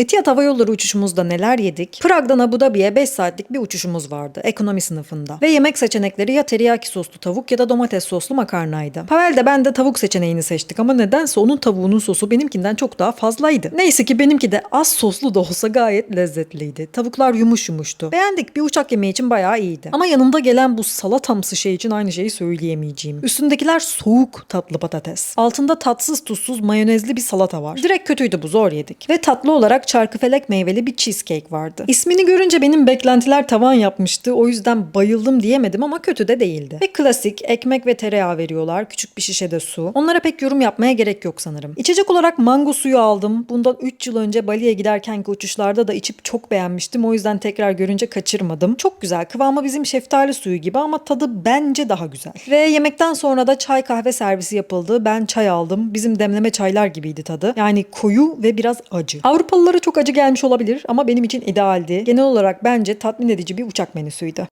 Etihad Hava Yolları uçuşumuzda neler yedik? Prag'dan Abu Dhabi'ye 5 saatlik bir uçuşumuz vardı ekonomi sınıfında. Ve yemek seçenekleri ya teriyaki soslu tavuk ya da domates soslu makarnaydı. Pavel de ben de tavuk seçeneğini seçtik ama nedense onun tavuğunun sosu benimkinden çok daha fazlaydı. Neyse ki benimki de az soslu da olsa gayet lezzetliydi. Tavuklar yumuş yumuştu. Beğendik bir uçak yemeği için bayağı iyiydi. Ama yanında gelen bu salatamsı şey için aynı şeyi söyleyemeyeceğim. Üstündekiler soğuk tatlı patates. Altında tatsız tuzsuz mayonezli bir salata var. Direkt kötüydü bu zor yedik. Ve tatlı olarak çarkıfelek meyveli bir cheesecake vardı. İsmini görünce benim beklentiler tavan yapmıştı. O yüzden bayıldım diyemedim ama kötü de değildi. Ve klasik ekmek ve tereyağı veriyorlar. Küçük bir şişede su. Onlara pek yorum yapmaya gerek yok sanırım. İçecek olarak mango suyu aldım. Bundan 3 yıl önce Bali'ye giderkenki uçuşlarda da içip çok beğenmiştim. O yüzden tekrar görünce kaçırmadım. Çok güzel. Kıvamı bizim şeftali suyu gibi ama tadı bence daha güzel. Ve yemekten sonra da çay kahve servisi yapıldı. Ben çay aldım. Bizim demleme çaylar gibiydi tadı. Yani koyu ve biraz acı. Avrupalılara çok acı gelmiş olabilir ama benim için idealdi. Genel olarak bence tatmin edici bir uçak menüsüydü.